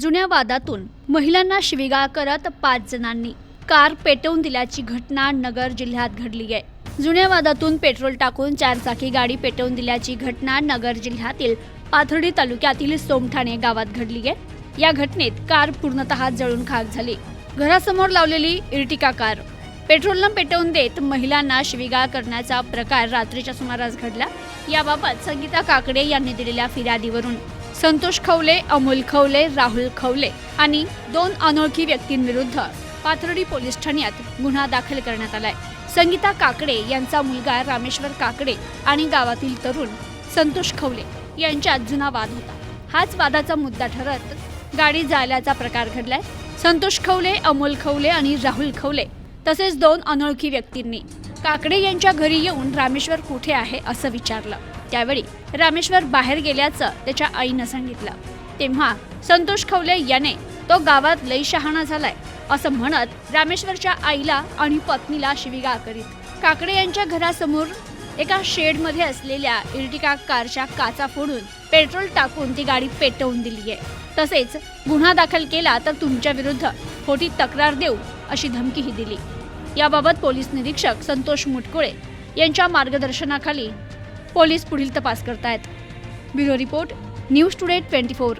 जुन्या वादातून महिलांना शिवीगाळ करत पाच जणांनी कार पेटवून दिल्याची घटना नगर जिल्ह्यात घडली आहे. जुन्या वादातून पेट्रोल टाकून चारचाकी गाडी पेटवून दिल्याची घटना नगर जिल्ह्यातील पाथर्डी तालुक्यातील सोमठाणे गावात घडली आहे. या घटनेत कार पूर्णतः जळून खाक झाली. घरासमोर लावलेली इर्टिका कार. पेट्रोलनं पेटवून देत महिलांना शिवीगाळ करण्याचा प्रकार रात्रीच्या सुमारास घडला. याबाबत संगीता काकडे यांनी दिलेल्या फिर्यादीवरून संतोष खवले अमोल खवले राहुल खवले आणि दोन अनोळखी व्यक्तींविरुद्ध पाथर्डी पोलीस ठाण्यात गुन्हा दाखल करण्यात आलाय. संगीता काकडे यांचा मुलगा रामेश्वर काकडे आणि गावातील तरुण संतोष खवले यांच्यात जुना वाद होता. हाच वादाचा मुद्दा ठरत गाडी जाळल्याचा प्रकार घडलाय. संतोष खवले अमोल खवले आणि राहुल खवले तसेच दोन अनोळखी व्यक्तींनी काकडे यांच्या घरी येऊन रामेश्वर कुठे आहे असं विचारलं. त्यावेळी रामेश्वर बाहेर गेल्याचं त्याच्या आईनं सांगितलं. तेव्हा संतोष खवले याने तो गावात लई शहाणा झालाय असं म्हणत रामेश्वरच्या आईला आणि पत्नीला शिविगा करीत. काकडे यांच्या घरासमोर एका शेडमध्ये असलेल्या इर्टिका कारच्या काचा फोडून पेट्रोल टाकून ती गाडी पेटवून दिली आहे. तसेच गुन्हा दाखल केला तर तुमच्या विरुद्ध खोटी तक्रार देऊ अशी धमकीही दिली. याबाबत पोलीस निरीक्षक संतोष मुटकुळे यांच्या मार्गदर्शनाखाली पोलीस पुढील तपास करतायत. Bureau report news today twenty four.